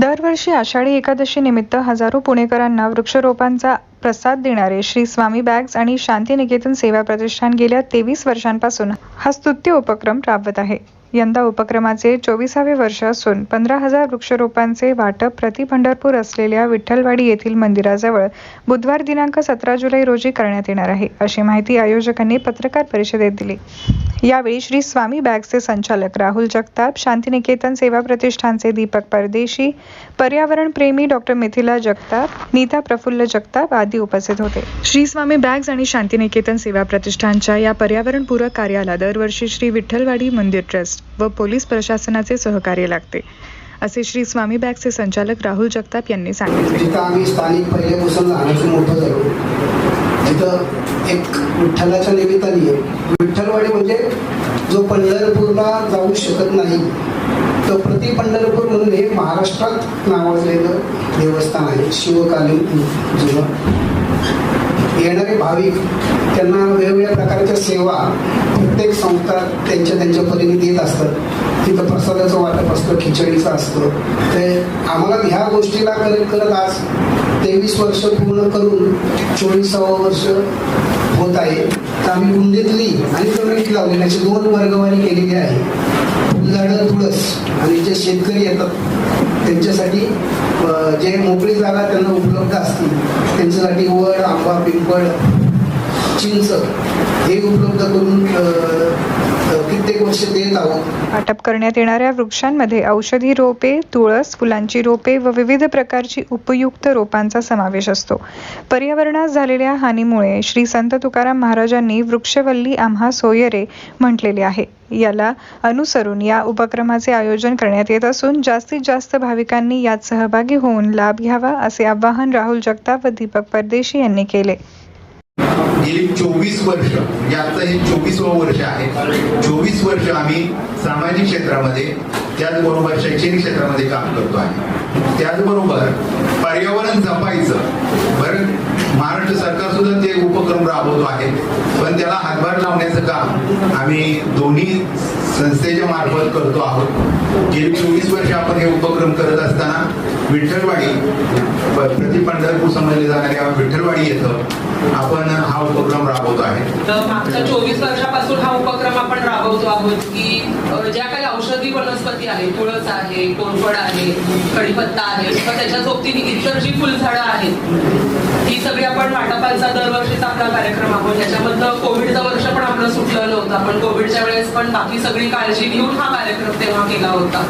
दरवर्षी आषाढी एकादशी निमित्त हजारो पुणेकरांना वृक्षरोपांचा प्रसाद देणारे श्री स्वामी बॅग्स आणि शांतिनिकेतन सेवा प्रतिष्ठान गेल्या तेवीस वर्षांपासून हा स्तुत्य उपक्रम राबवत आहे. यंदा उपक्रमाचे चोवीसावे वर्ष असून पंधरा हजार वृक्षरोपांचे वाटप प्रति पंढरपूर असलेल्या विठ्ठलवाडी येथील मंदिराजवळ बुधवार दिनांक सतरा जुलै रोजी करण्यात येणार आहे अशी माहिती आयोजकांनी पत्रकार परिषदेत दिली. यावेळी श्री स्वामी बॅग्सचे संचालक राहुल जगताप शांतिनिकेतन सेवा प्रतिष्ठानचे दीपक परदेशी पर्यावरण प्रेमी डॉक्टर मिथिला जगताप नीता प्रफुल्ल जगताप आदी उपस्थित होते. श्री स्वामी बॅग्स आणि शांतिनिकेतन सेवा प्रतिष्ठानच्या या पर्यावरणपूरक कार्याला दरवर्षी श्री विठ्ठलवाडी मंदिर ट्रस्ट व पोलीस प्रशासनाचे सहकार्य लागते असे श्री स्वामी बॅगचे संचालक राहुल जगताप यांनी सांगितले. आम्ही स्थानिक मोठं झालो तिथं एक विठ्ठलाच्या निमित्ताने विठ्ठलवाडी म्हणजे जो पंढरपूरला जाऊ शकत नाही तर प्रति पंढरपूर म्हणून हे महाराष्ट्रात नावाजलेलं देवस्थान आहे. शिवकालीन जुनं येणारे भाविक त्यांना वेगवेगळ्या प्रकारच्या सेवा प्रत्येक संस्था त्यांच्या त्यांच्या परीने देत असतात. तिथं प्रसादाचं वाटप असतं खिचडीचं असतं. ते आम्हाला ह्या गोष्टीला करत करत आज तेवीस वर्ष पूर्ण करून चोवीसावं वर्ष होत आहे. तर आम्ही गुंडीतली आणि कमिटीत लावली अशी दोन वर्गवारी केलेली आहे. फुलझाडं तुळस आणि जे शेतकरी येतात त्यांच्यासाठी जे मोकळी जागा त्यांना उपलब्ध असतील त्यांच्यासाठी वड आंबा पिंपळ चिंच हे उपलब्ध करून प्रत्येक वर्षी देत आहोत. वाटप करण्यात येणाऱ्या वृक्षांमध्ये औषधी रोपे तुळस फुलांची रोपे व विविध प्रकारची उपयुक्त रोपांचा समावेश असतो. पर्यावरणास झालेल्या हानीमुळे श्री संत तुकाराम महाराजांनी वृक्षवल्ली आम्हा सोयरे म्हटलेले आहे. याला अनुसरून या उपक्रमाचे आयोजन करण्यात येत असून जास्तीत जास्त भाविकांनी यात सहभागी होऊन लाभ घ्यावा असे आवाहन राहुल जगताप व दीपक परदेशी यांनी केले. गेली चोवीस वर्ष म्हणजे आजचं हे चोवीसवं वर्ष आहे. चोवीस वर्ष आम्ही सामाजिक क्षेत्रामध्ये त्याचबरोबर शैक्षणिक क्षेत्रामध्ये काम करतो आहे. त्याचबरोबर पर्यावरण जपायचं. बरं महाराष्ट्र सरकार सुद्धा ते उपक्रम राबवतो आहे. पण त्याला हातभार लावण्याचं काम आम्ही दोन्ही संस्थेच्या मार्फत करतो आहोत. गेली चोवीस वर्ष आपण हे उपक्रम करत असताना विठ्ठलवाडी प- प्रति पंढरपूर समजले जाणाऱ्या विठ्ठलवाडी येथं आपण हा उपक्रम राबवतो आहे तर मागच्या चोवीस वर्षापासून हा उपक्रम आपण राबवतो आहोत की ज्या काही औषधी वनस्पती आहे तुळस आहे कोरफड आहे कढीपत्ता आहे किंवा त्याच्या सोबतीने इतर जी फुलझाडं आहेत ही सगळी आपण वाटपांचा दरवर्षीचा आपला कार्यक्रम आहोत. त्याच्यामधलं कोविडचं वर्ष पण आपलं सुटलं नव्हतं आपण कोविडच्या वेळेस पण बाकी सगळी काळजी घेऊन हा कार्यक्रम तेव्हा केला होता.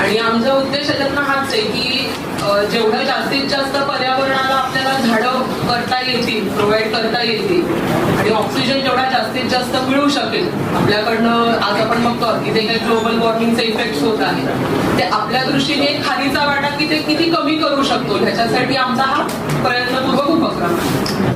आणि आमचा उद्देश त्यांना हाच आहे की जेवढं जास्तीत जास्त पर्यावरणाला आपल्याला झाडं करता येतील प्रोव्हाइड करता येतील आणि ऑक्सिजन जेवढा जास्तीत जास्त मिळू शकेल आपल्याकडनं आज आपण बघतो की ते काही ग्लोबल वॉर्मिंगचे इफेक्ट होत आहे ते आपल्या दृष्टीने खालीचा वाटा की ते किती कमी करू शकतो ह्याच्यासाठी आमचा हा प्रयत्न